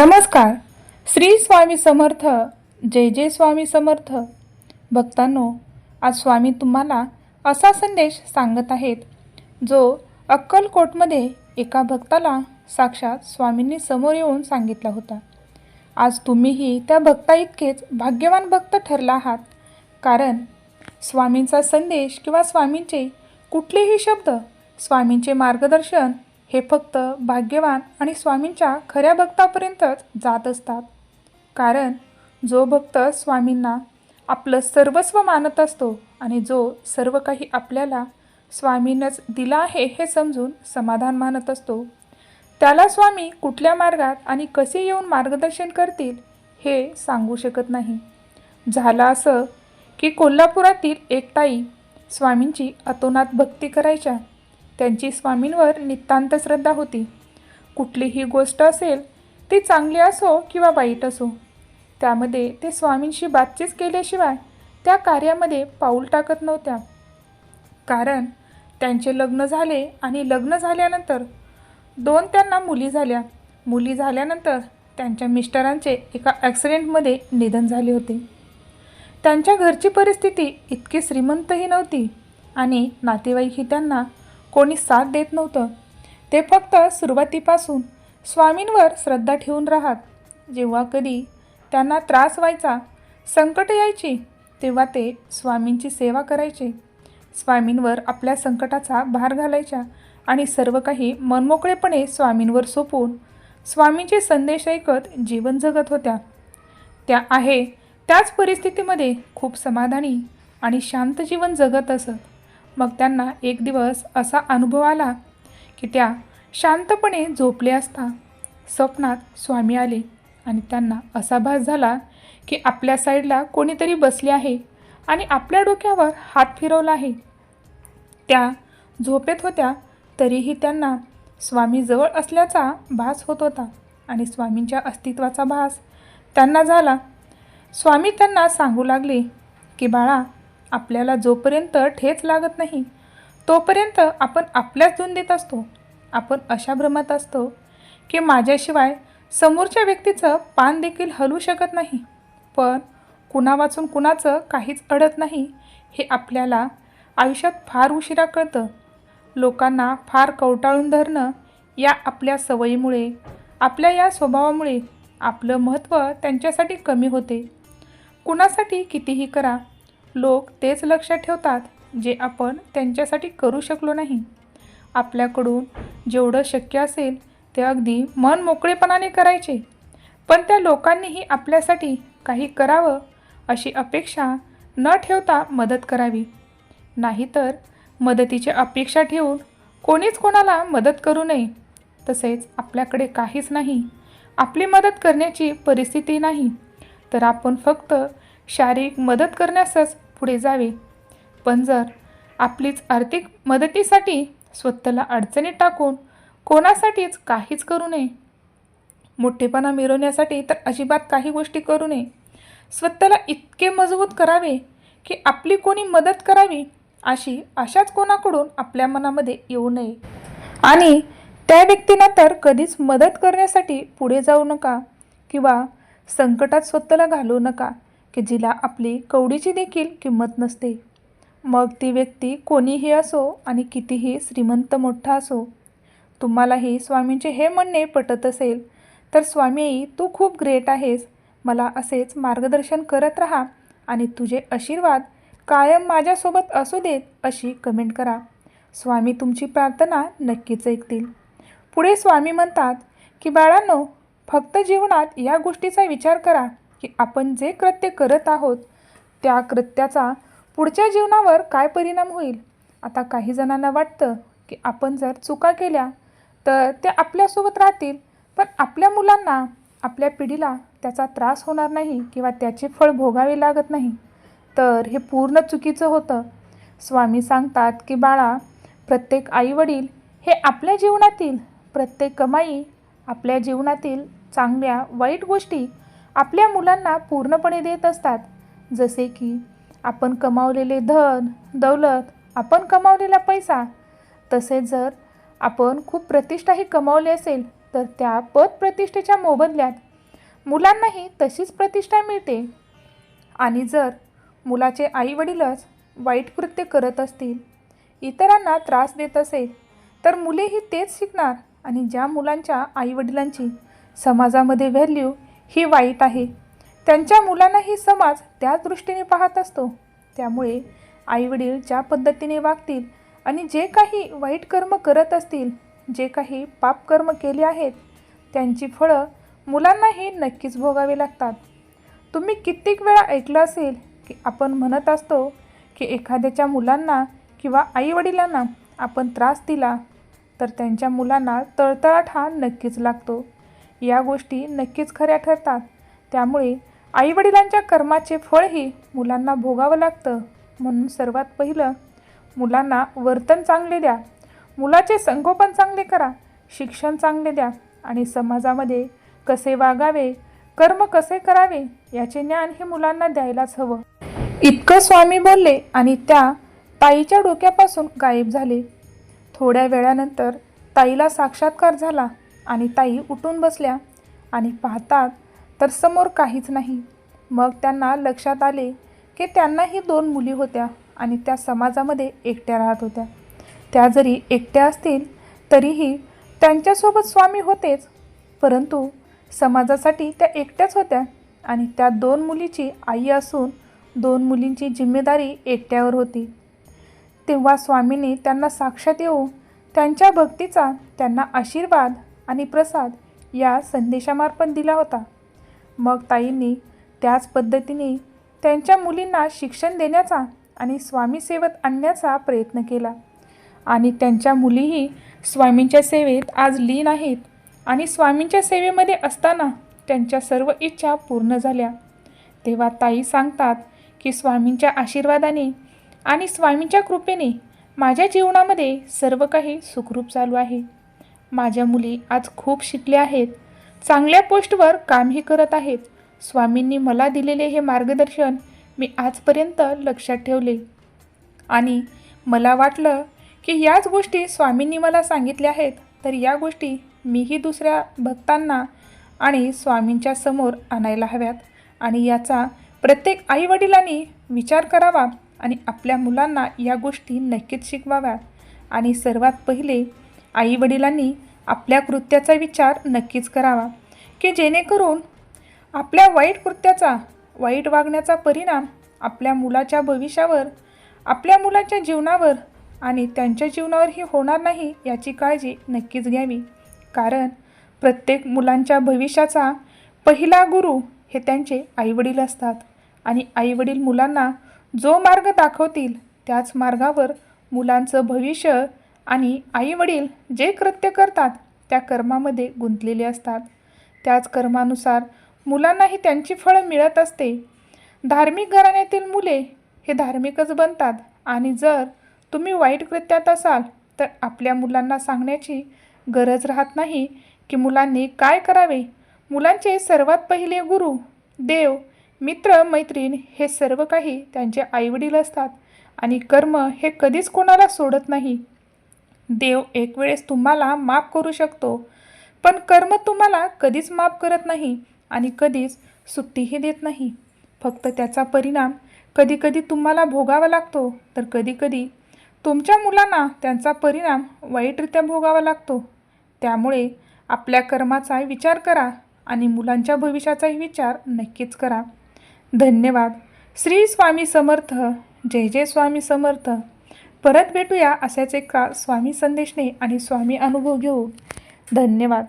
नमस्कार. श्री स्वामी समर्थ. जय जय स्वामी समर्थ. भक्तांनो आज स्वामी तुम्हाला असा संदेश सांगत आहेत जो अक्कलकोटमध्ये एका भक्ताला साक्षात स्वामींनी समोर येऊन सांगितला होता. आज तुम्हीही त्या भक्ता इतकेच भाग्यवान भक्त ठरला आहात कारण स्वामींचा संदेश किंवा स्वामींचे कुठलेही शब्द स्वामींचे मार्गदर्शन हे फक्त भाग्यवान आणि स्वामींच्या खऱ्या भक्तापर्यंतच जात असतात. कारण जो भक्त स्वामींना आपलं सर्वस्व मानत असतो आणि जो सर्व काही आपल्याला स्वामीनंच दिला आहे हे समजून समाधान मानत असतो त्याला स्वामी कुठल्या मार्गात आणि कसे येऊन मार्गदर्शन करतील हे सांगू शकत नाही. झालं असं की कोल्हापुरातील एकताई स्वामींची अतोनात भक्ती करायच्या. त्यांची स्वामींवर नितांत श्रद्धा होती. कुठलीही गोष्ट असेल ती चांगली असो किंवा वाईट असो त्यामध्ये ते स्वामींशी बातचीत केल्याशिवाय त्या कार्यामध्ये पाऊल टाकत नव्हत्या. कारण त्यांचे लग्न झाले आणि लग्न झाल्यानंतर दोन त्यांना मुली झाल्या. मुली झाल्यानंतर त्यांच्या मिस्टरांचे एका ॲक्सिडेंटमध्ये निधन झाले होते. त्यांच्या घरची परिस्थिती इतकी श्रीमंतही नव्हती आणि नातेवाईकही त्यांना कोणी साथ देत नव्हतं. ते फक्त सुरुवातीपासून स्वामींवर श्रद्धा ठेवून राहत. जेव्हा कधी त्यांना त्रास व्हायचा संकट यायची तेव्हा ते स्वामींची सेवा करायचे. स्वामींवर आपल्या संकटाचा भार घालायच्या आणि सर्व काही मनमोकळेपणे स्वामींवर सोपवून स्वामींचे संदेश ऐकत जीवन जगत होत्या. त्या आहे त्याच परिस्थितीमध्ये खूप समाधानी आणि शांत जीवन जगत असत. मग त्यांना एक दिवस असा अनुभव आला की त्या शांतपणे झोपले असता. स्वप्नात स्वामी आले आणि त्यांना असा भास झाला की आपल्या साईडला कोणीतरी बसले आहे आणि आपल्या डोक्यावर हात फिरवला आहे. त्या झोपेत होत्या तरीही त्यांना स्वामी जवळ असल्याचा भास होत होता आणि स्वामींच्या अस्तित्वाचा भास त्यांना झाला. स्वामी त्यांना सांगू लागले की बाळा आपल्याला जोपर्यंत ठेच लागत नाही तोपर्यंत आपण आपल्याच धुंदीत असतो. आपण अशा भ्रमात असतो की माझ्याशिवाय समोरच्या व्यक्तीचं पान देखील हलवू शकत नाही. पण कुणा वाचून कुणाचं काहीच अडत नाही हे आपल्याला आयुष्यात फार उशिरा कळतं. लोकांना फार कवटाळून धरणं या आपल्या सवयीमुळे आपल्या या स्वभावामुळे आपलं महत्त्व त्यांच्यासाठी कमी होते. कुणासाठी कितीही करा लोक तेच लक्षात ठेवतात जे आपण त्यांच्यासाठी करू शकलो नाही. आपल्याकडून जेवढं शक्य असेल ते अगदी मन मोकळेपणाने करायचे. पण त्या लोकांनीही आपल्यासाठी काही करावं अशी अपेक्षा न ठेवता मदत करावी. नाहीतर मदतीची अपेक्षा ठेवून कोणीच कोणाला मदत करू नये. तसेच आपल्याकडे काहीच नाही. आपली मदत करण्याची परिस्थिती नाही. तर आपण फक्त शारीरिक मदत करण्यासच पुढे जावे. पण जर आपलीच आर्थिक मदतीसाठी स्वतःला अडचणीत टाकून कोणासाठीच काहीच करू नये मोठेपणा मिरवण्यासाठी तर अजिबात काही गोष्टी करू नये. स्वतःला इतके मजबूत करावे की आपली कोणी मदत करावी अशी अशाच कोणाकडून आपल्या मनामध्ये येऊ नये. आणि त्या व्यक्तींना तर कधीच मदत करण्यासाठी पुढे जाऊ नका किंवा संकटात स्वतःला घालवू नका. की जिला आपली कवडीची देखील किंमत नसते. मग ती व्यक्ती कोणीही असो आणि कितीही श्रीमंत मोठा असो तुम्हालाही स्वामींचे हे म्हणणे पटत असेल तर स्वामी तू खूप ग्रेट आहेस. मला असेच मार्गदर्शन करत राहा आणि तुझे आशीर्वाद कायम माझ्यासोबत असू देत अशी कमेंट करा. स्वामी तुमची प्रार्थना नक्कीच ऐकतील. पुढे स्वामी म्हणतात की बाळांनो फक्त जीवनात या गोष्टीचा विचार करा. की आपण जे कृत्य करत आहोत त्या कृत्याचा पुढच्या जीवनावर काय परिणाम होईल? आता काही जणांना वाटतं की आपण जर चुका केल्या तर ते आपल्यासोबत राहतील. पण आपल्या मुलांना आपल्या पिढीला त्याचा त्रास होणार नाही किंवा त्याचे फळ भोगावे लागत नाही. तर हे पूर्ण चुकीचं होतं. स्वामी सांगतात की बाळा प्रत्येक आईवडील हे आपल्या जीवनातील प्रत्येक कमाई आपल्या जीवनातील चांगल्या वाईट गोष्टी आपल्या मुलांना पूर्णपणे देत असतात. जसे की आपण कमावलेले धन दौलत आपण कमावलेला पैसा. तसेच जर आपण खूप प्रतिष्ठाही कमावली असेल तर त्या पद प्रतिष्ठेच्या मोबदल्यात मुलांनाही तशीच प्रतिष्ठा मिळते. आणि जर मुलाचे आईवडीलच वाईट कृत्य करत असतील इतरांना त्रास देत असेल तर मुलेही तेच शिकणार. आणि ज्या मुलांच्या आईवडिलांची समाजामध्ये व्हॅल्यू ही वाईट आहे. त्यांच्या मुलांनाही समाज त्याच दृष्टीने पाहत असतो. त्यामुळे आईवडील ज्या पद्धतीने वागतील आणि जे काही वाईट कर्म करत असतील जे काही पापकर्म केले आहेत त्यांची फळं मुलांनाही नक्कीच भोगावे लागतात. तुम्ही कित्येक वेळा ऐकलं असेल की आपण म्हणत असतो की एखाद्याच्या मुलांना किंवा आईवडिलांना आपण त्रास दिला तर त्यांच्या मुलांना तळतळाट हा नक्कीच लागतो. या गोष्टी नक्कीच खऱ्या ठरतात. त्यामुळे आईवडिलांच्या कर्माचे फळही मुलांना भोगावं लागतं. म्हणून सर्वात पहिलं मुलांना वर्तन चांगले द्या. मुलाचे संगोपन चांगले करा. शिक्षण चांगले द्या. आणि समाजामध्ये कसे वागावे कर्म कसे करावे याचे ज्ञान हे मुलांना द्यायलाच हवं. इतकं स्वामी बोलले आणि त्या ताईच्या डोक्यापासून गायब झाले. थोड्या वेळानंतर ताईला साक्षात्कार झाला. आणि ताई उठून बसल्या आणि पाहतात तर समोर काहीच नाही. मग त्यांना लक्षात आले की त्यांनाही दोन मुली होत्या आणि त्या समाजामध्ये एकट्या राहत होत्या. त्या जरी एकट्या असतील तरीही त्यांच्यासोबत स्वामी होतेच. परंतु समाजासाठी त्या एकट्याच होत्या आणि त्या दोन मुलीची आई असून दोन मुलींची जिम्मेदारी एकट्यावर होती. तेव्हा स्वामींनी त्यांना साक्षात येऊन त्यांच्या भक्तीचा त्यांना आशीर्वाद आणि प्रसाद या संदेशामार्फत दिला होता. मग ताईंनी त्याच पद्धतीने त्यांच्या मुलींना शिक्षण देण्याचा आणि स्वामी सेवेत आणण्याचा प्रयत्न केला. आणि त्यांच्या मुलीही स्वामींच्या सेवेत आज लीन आहेत आणि स्वामींच्या सेवेमध्ये असताना त्यांच्या सर्व इच्छा पूर्ण झाल्या. तेव्हा ताई सांगतात की स्वामींच्या आशीर्वादाने आणि स्वामींच्या कृपेने माझ्या जीवनामध्ये सर्व काही सुखरूप चालू आहे. माझ्या मुली आज खूप शिकल्या आहेत. चांगल्या पोस्टवर कामही करत आहेत. स्वामींनी मला दिलेले हे मार्गदर्शन मी आजपर्यंत लक्षात ठेवले. आणि मला वाटलं की याच गोष्टी स्वामींनी मला सांगितल्या आहेत तर या गोष्टी मीही दुसऱ्या भक्तांना आणि स्वामींच्या समोर आणायला हव्यात आणि याचा प्रत्येक आईवडिलांनी विचार करावा आणि आपल्या मुलांना या गोष्टी नक्कीच शिकवाव्यात. आणि सर्वात पहिले आईवडिलांनी आपल्या कृत्याचा विचार नक्कीच करावा की जेणेकरून आपल्या वाईट कृत्याचा वाईट वागण्याचा परिणाम आपल्या मुलाच्या भविष्यावर आपल्या मुलाच्या जीवनावर आणि त्यांच्या जीवनावरही होणार नाही याची काळजी नक्कीच घ्यावी. कारण प्रत्येक मुलांच्या भविष्याचा पहिला गुरु हे त्यांचे आईवडील असतात आणि आईवडील मुलांना जो मार्ग दाखवतील त्याच मार्गावर मुलांचं भविष्य आणि आईवडील जे कृत्य करतात त्या कर्मामध्ये गुंतलेले असतात. त्याच कर्मानुसार मुलांनाही त्यांची फळं मिळत असते. धार्मिक घराण्यातील मुले हे धार्मिकच बनतात आणि जर तुम्ही वाईट कृत्यात असाल तर आपल्या मुलांना सांगण्याची गरज राहत नाही की मुलांनी काय करावे. मुलांचे सर्वात पहिले गुरु देव मित्र मैत्रीण हे सर्व काही त्यांचे आईवडील असतात आणि कर्म हे कधीच कोणाला सोडत नाही. देव एक वेळेस तुम्हाला माफ करू शकतो. पण कर्म तुम्हाला कधीच माफ करत नाही आणि कधीच सुट्टीही देत नाही. फक्त त्याचा परिणाम कधीकधी तुम्हाला भोगावा लागतो. तर कधीकधी तुमच्या मुलांना त्यांचा परिणाम वाईटरित्या भोगावा लागतो. त्यामुळे आपल्या कर्माचा विचार करा आणि मुलांच्या भविष्याचाही विचार नक्कीच करा. धन्यवाद. श्री स्वामी समर्थ. जय जय स्वामी समर्थ. परत भेटूया अशाच एका स्वामी संदेशने आणि स्वामी अनुभव घेऊ धन्यवाद.